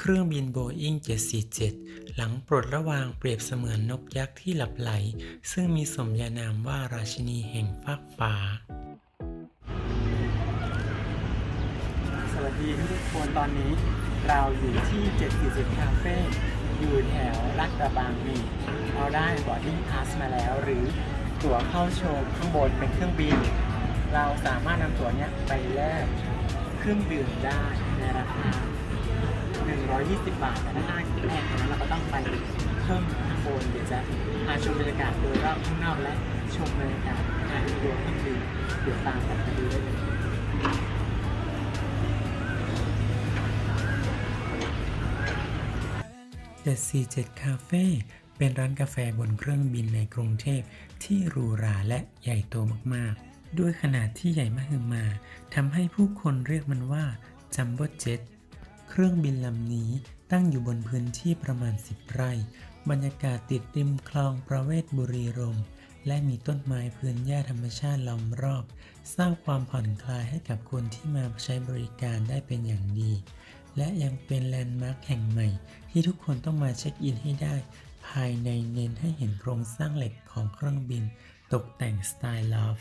เครื่องบินโบอิ้ง747 หลังปลดระวางเปรียบเสมือนนกยักษ์ที่หลับไหล ซึ่งมีสมญานามว่าราชินีแห่งฟากฟ้า สวัสดีทุกคนตอนนี้เราอยู่ที่ 747 คาเฟ่อยู่แถวลาดกระบังนี่เราได้บอร์ดดิ้งพาสมาแล้ว หรือตั๋วเข้าชมข้างบนเป็นเครื่องบิน เราสามารถนำตั๋วเนี้ยไปแลกเครื่องดื่มได้ในราคา 120 บาทแต่ถ้าแลกนั้นเราก็ต้องไปเพิ่มข้างบนเดี๋ยวจะพาชมบรรยากาศโดยรอบข้างนอกและชมบรรยากาศภายในตัวเครื่องบินเดี๋ยวตามกันไปดูได้เลย747คาเฟ่เป็นร้านกาแฟบนเครื่องบินในกรุงเทพที่หรูหราและใหญ่โตมากๆ ด้วยขนาดที่ใหญ่มหึมาทำให้ผู้คนเรียกมันว่าจัมโบ้เจ็ต เครื่องบินลำนี้ตั้งอยู่บนพื้นที่ประมาณ 10 ไร่ บรรยากาศติดริมคลองประเวศบุรีรมย์และมีต้นไม้พื้นหญ้าธรรมชาติล้อมรอบ สร้างความผ่อนคลายให้กับคนที่มาใช้บริการได้เป็นอย่างดี และยังเป็นแลนด์มาร์คแห่งใหม่ ที่ทุกคนต้องมาเช็คอินให้ได้ ภายในเน้นให้เห็นโครงสร้างเหล็กของเครื่องบิน ตกแต่งสไตล์ลอฟ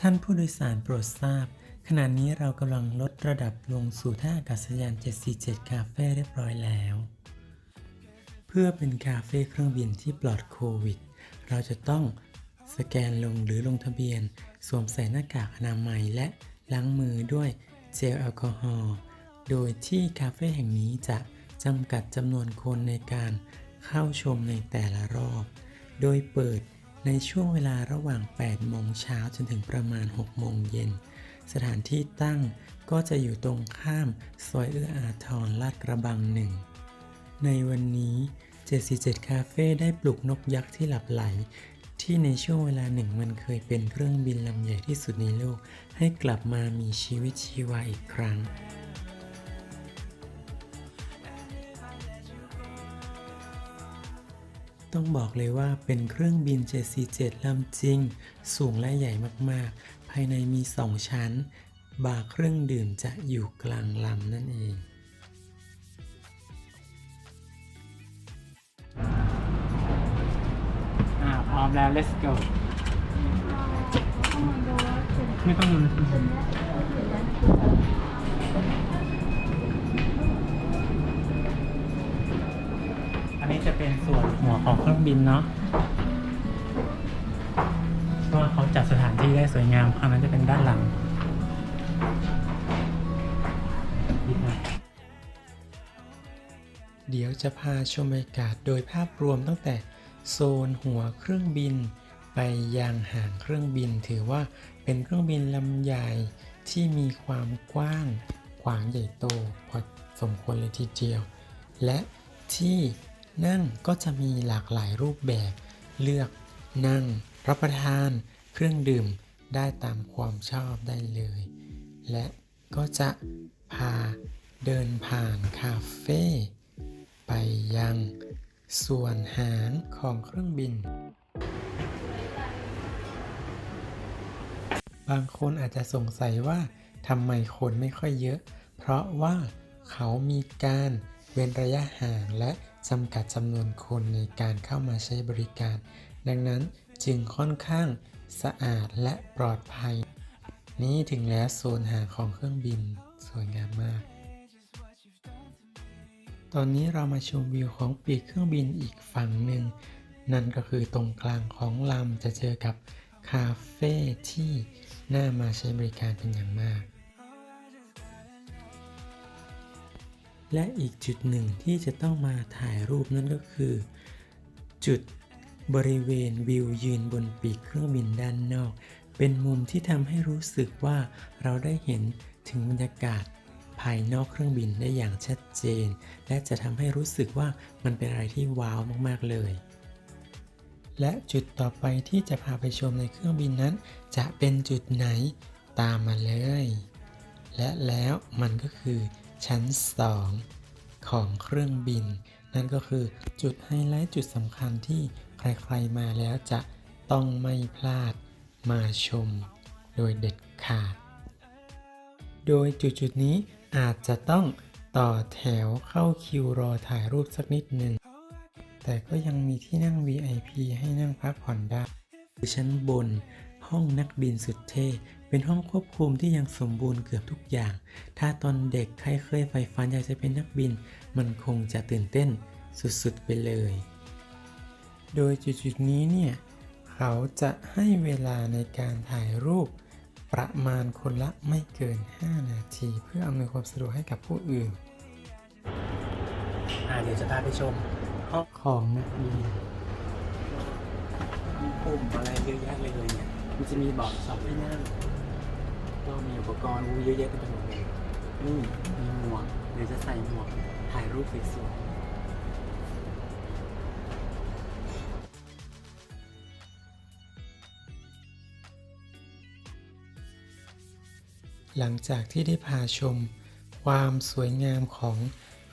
ท่านผู้โดยสารโปรดทราบ ขณะนี้เรากำลังลดระดับลงสู่ท่าอากาศยาน 747 คาเฟ่เรียบร้อยแล้ว เพื่อเป็นคาเฟ่เครื่องบินที่ปลอดโควิด เราจะต้องสแกนลงหรือลงทะเบียน สวมใส่หน้ากากอนามัยและล้างมือด้วยเจลแอลกอฮอล์โดยที่คาเฟ่แห่งนี้จะจำกัดจำนวนคนในการเข้าชมในแต่ละรอบ โดยเปิดในช่วงเวลาระหว่าง 8 โมงเช้าจนถึงประมาณ 6 โมงเย็น สถานที่ตั้งก็จะอยู่ตรงข้ามซอยเอื้ออาทรลาดกระบังหนึ่ง ในวันนี้ 77 คาเฟ่ได้ปลุกนกยักษ์ที่หลับไหล ที่ในช่วงเวลาหนึ่งมันเคยเป็นเครื่องบินลำใหญ่ที่สุดในโลก ให้กลับมามีชีวิตชีวาอีกครั้งต้องบอกเลยว่าเป็นเครื่องบิน747ลำจริง สูงและใหญ่มากายในมี2ชั้น บาร์เครื่องดื่มจะอยู่กลางลำนั่นเอง อ่าพร้อมแล้ว let's go ไม่ต้องดูอันนี้จะเป็นส่วนหัวของเครื่องบินเนาะ ที่ได้สวยงามอันนั้นจะเป็นด้านหลังเดี๋ยวจะพาชมบรรยากาศโดยภาพรวมตั้งแต่โซนหัวเครื่องบิน ไปยังหางเครื่องบิน ถือว่าเป็นเครื่องบินลำใหญ่ที่มีความกว้าง ขวางใหญ่โตพอสมควรเลยทีเดียว และที่นั่งก็จะมีหลากหลายรูปแบบ เลือกนั่งรับประทาน เครื่องดื่มได้ตามความชอบได้เลย และก็จะพาเดินผ่านคาเฟ่ไปยังส่วนหางของเครื่องบิน บางคนอาจจะสงสัยว่าทำไมคนไม่ค่อยเยอะ เพราะว่าเขามีการเว้นระยะห่างและจำกัดจำนวนคนในการเข้ามาใช้บริการ ดังนั้นจึงค่อนข้าง สะอาดและปลอดภัย นี่ถึงแล้วโซนหางของเครื่องบินสวยงามมาก ตอนนี้เรามาชมวิวของปีกเครื่องบินอีกฝั่งหนึ่ง นั่นก็คือตรงกลางของลำจะเจอกับคาเฟ่ที่น่ามาใช้บริการเป็นอย่างมาก และอีกจุดหนึ่งที่จะต้องมาถ่ายรูปนั่นก็คือ จุด บริเวณวิวยืนบนปีกเครื่องบินด้านนอก เป็นมุมที่ทำให้รู้สึกว่าเราได้เห็นถึงบรรยากาศภายนอกเครื่องบินได้อย่างชัดเจน และจะทำให้รู้สึกว่ามันเป็นอะไรที่ว้าวมากๆเลย และจุดต่อไปที่จะพาไปชมในเครื่องบินนั้น จะเป็นจุดไหนตามมาเลย และแล้วมันก็คือชั้น 2 ของเครื่องบิน นั่นก็คือจุดไฮไลท์จุดสำคัญที่ ใครๆมาแล้วจะต้องไม่พลาดมาชมโดยเด็ดขาด โดยจุดๆนี้อาจจะต้องต่อแถวเข้าคิวรอถ่ายรูปสักนิดหนึ่ง แต่ก็ยังมีที่นั่ง VIP ให้นั่งพักผ่อนได้คือชั้นบนห้องนักบินสุดเท่ เป็นห้องควบคุมที่ยังสมบูรณ์เกือบทุกอย่าง ถ้าตอนเด็กใครเคยใฝ่ฝันอยากจะเป็นนักบิน มันคงจะตื่นเต้นสุดๆไปเลย โดยจุดๆนี้เนี่ยเขาจะให้เวลาในการถ่ายรูปประมาณคนละไม่เกิน 5 นาที เพื่ออำนวยความสะดวกให้กับผู้อื่นอ่าเดี๋ยวจะพาไปชมห้องของนักบินมีปุ่มอะไรเยอะแยะเลยเนี่ยมันจะมีเบาะสองที่นั่งก็มีอุปกรณ์เยอะแยะเต็มไปหมดเลยนี่มีหมวกเดี๋ยวจะใส่หมวกถ่ายรูปสวย หลังจากที่ได้พาชม ความสวยงามของ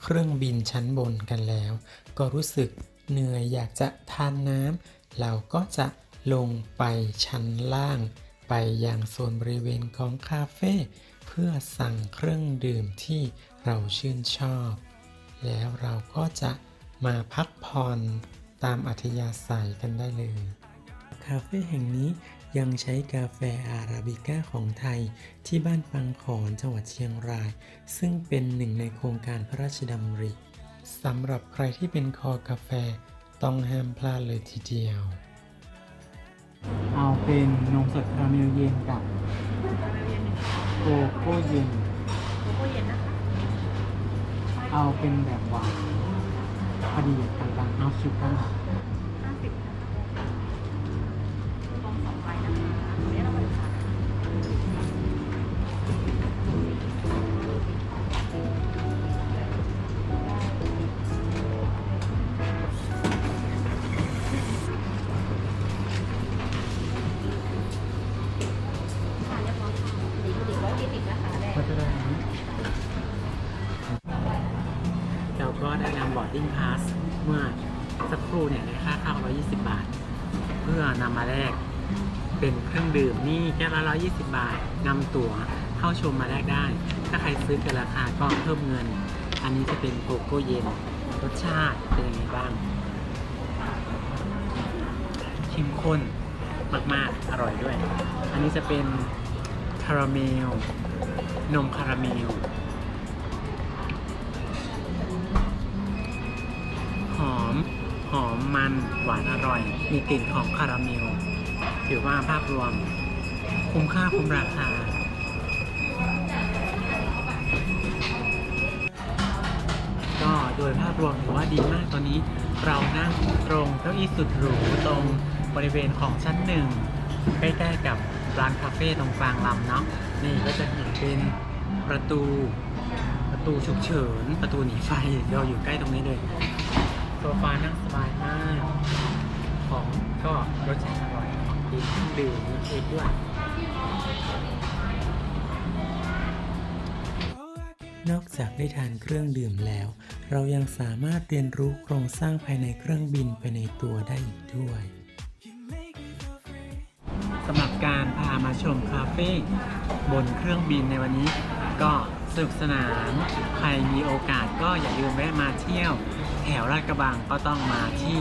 เครื่องบินชั้นบนกันแล้ว ก็รู้สึกเหนื่อยอยากจะทานน้ำเราก็จะลงไปชั้นล่าง ไปยังโซนบริเวณของคาเฟ่เพื่อสั่งเครื่องดื่มที่เราชื่นชอบ แล้วเราก็จะมาพักผ่อนตามอัธยาศัยกันได้เลย คาเฟ่แห่งนี้ ยังใช้กาแฟอาราบิก้าของไทยที่บ้านปังขอนจังหวัดเชียงราย ซึ่งเป็นหนึ่งในโครงการพระราชดำริสำหรับใครที่เป็นคอกาแฟต้องห้ามพลาดเลยทีเดียวๆเอาเป็นนมสดคาราเมลเย็นกับโกโก้เย็น โกโก้เย็นนะคะเอาเป็นแบบหวานพอดีกลางๆเอาชูการ์ห้ ก็ได้นำบอร์ดดิ้งพาสเมื่อสักครู่เนี่ยในค่าเข้า120 บาท เพื่อนำมาแลกเป็นเครื่องดื่มนี่แก้วละ120 บาทนำตั๋วเข้าชมมาแลกได้ ถ้าใครซื้อเกินราคาก็เพิ่มเงิน อันนี้จะเป็นโกโก้เย็นรสชาติเป็นยังไงบ้างเข้มข้นมากๆ อร่อยด้วย อันนี้จะเป็นคาราเมล นมคาราเมล อมมันหวานอร่อย มีกลิ่นของคาราเมล ถือว่าภาพรวม คุ้มค่าคุ้มราคา ก็โดยภาพรวมถือว่าดีมากตอนนี้เรานั่งตรงเก้าอี้สุดหรูตรงบริเวณของชั้นหนึ่งใกล้ๆกับร้านคาเฟ่ตรงกลางลำเนาะนี่ก็จะเห็นเป็นประตูประตูฉุกเฉิน ประตูหนีไฟเราอยู่ใกล้ตรงนี้เลย ฟานั่งสบายมาก ของก็รสชาติอร่อยของกินเครื่องดื่มเค้กด้วยนอกจากได้ทานเครื่องดื่มแล้ว เรายังสามารถเรียนรู้โครงสร้างภายในเครื่องบินไปในตัวได้อีกด้วยสำหรับการพามาชมคาเฟ่บนเครื่องบินในวันนี้ ก็ สนุกสนาน ใครมีโอกาสก็อย่าลืมแวะมาเที่ยว แถวลาดกระบังก็ต้องมาที่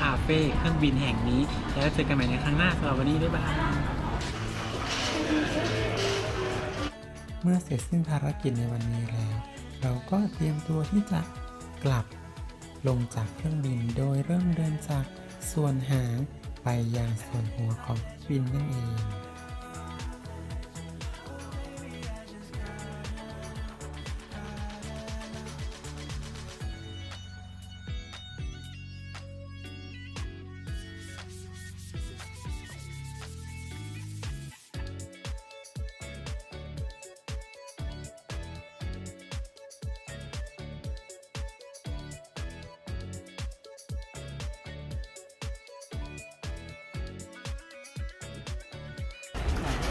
คาเฟ่เครื่องบินแห่งนี้ แล้วเจอกันใหม่ในครั้งหน้าสำหรับวันนี้บ๊ายบายเมื่อเสร็จสิ้นภารกิจในวันนี้แล้ว เราก็เตรียมตัวที่จะกลับลงจากเครื่องบินโดยเริ่มเดินจากส่วนหางไปยังส่วนหัวของเครื่องบินนั่นเอง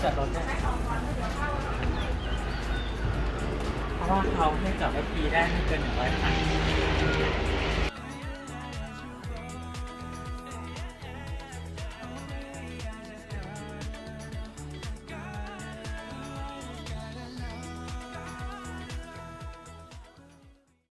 จัดรถได้เพราะว่าเขาให้จอดรถฟรีได้ไม่เกินหนึ่งร้อยคัน